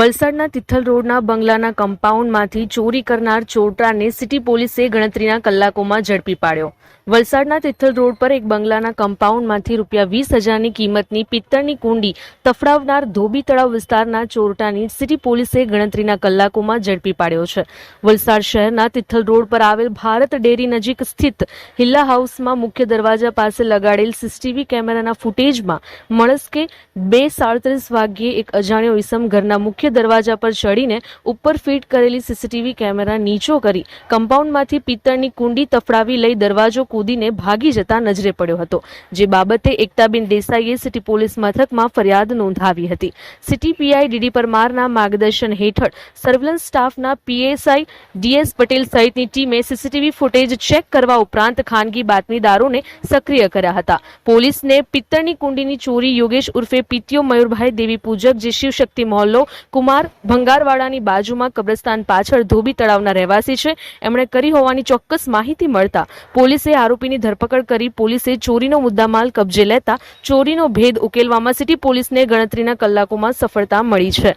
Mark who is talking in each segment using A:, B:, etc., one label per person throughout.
A: વલસાડના તિથલ રોડના બંગલાના કમ્પાઉન્ડમાંથી ચોરી કરનાર ચોરટાને સિટી પોલીસે ગણતરીના કલાકોમાં ઝડપી પાડ્યો. વલસાડના તિથલ રોડ પર એક બંગલાના કમ્પાઉન્ડમાંથી રૂપિયા વીસ હજારની કિંમતની પિત્તળની કુંડી તફડાવનાર ધોબી તળાવ વિસ્તારના ચોરટાની સિટી પોલીસે ગણતરીના કલાકોમાં ઝડપી પાડ્યો છે. વલસાડ શહેરના તિથલ રોડ પર આવેલ ભારત ડેરી નજીક સ્થિત હિલ્લા હાઉસમાં મુખ્ય દરવાજા પાસે લગાડેલ સીસીટીવી કેમેરાના ફૂટેજમાં મળસ્કે બે સાડત્રીસ વાગ્યે એક અજાણ્યો ઈસમ ઘરના મુખ્ય દરવાજા પર ચડીને ઉપર ફિટ કરેલી સીસીટીવી કેમેરા નીચો કરી કમ્પાઉન્ડમાંથી પિત્તળની કુંડી તફડાવી લઈ દરવાજો કૂદીને ભાગી જતા નજરે પડ્યો હતો, જે બાબતે એકતાબેન દેસાઈએ સિટી પોલીસ મથકમાં ફરિયાદ નોંધાવી હતી. સિટી પીઆઈ ડીડી પરમારના માર્ગદર્શન હેઠળ સર્વેલન્સ સ્ટાફના પીએસઆઈ ડીએસ પટેલ સહિતની ટીમે સીસીટીવી ફૂટેજ ચેક કરવા ઉપરાંત ખાનગી બાતમીદારોને સક્રિય કર્યા હતા. પોલીસને પિત્તળની કુંડીની ચોરી યોગેશ ઉર્ફે પીટીઓ મયુરભાઈ દેવી પૂજક, જે શિવશક્તિ મહોલ્લો કુમાર ભંગારવાડાની બાજુમાં કબ્રસ્તાન પાછળ ધોબી તળાવના રહેવાસી છે. એમણે કરી હોવાની ચોક્કસ માહિતી મળતા પોલીસે આરોપીની ધરપકડ કરી પોલીસે ચોરીનો મુદ્દામાલ કબજે લેતા ચોરીનો ભેદ ઉકેલવામાં સિટી પોલીસને ગણતરીના કલાકોમાં સફળતા મળી છે.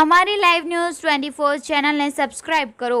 B: અમારી લાઈવ ન્યૂઝ ટ્વેન્ટી ફોર ચેનલને સબસ્ક્રાઇબ કરો.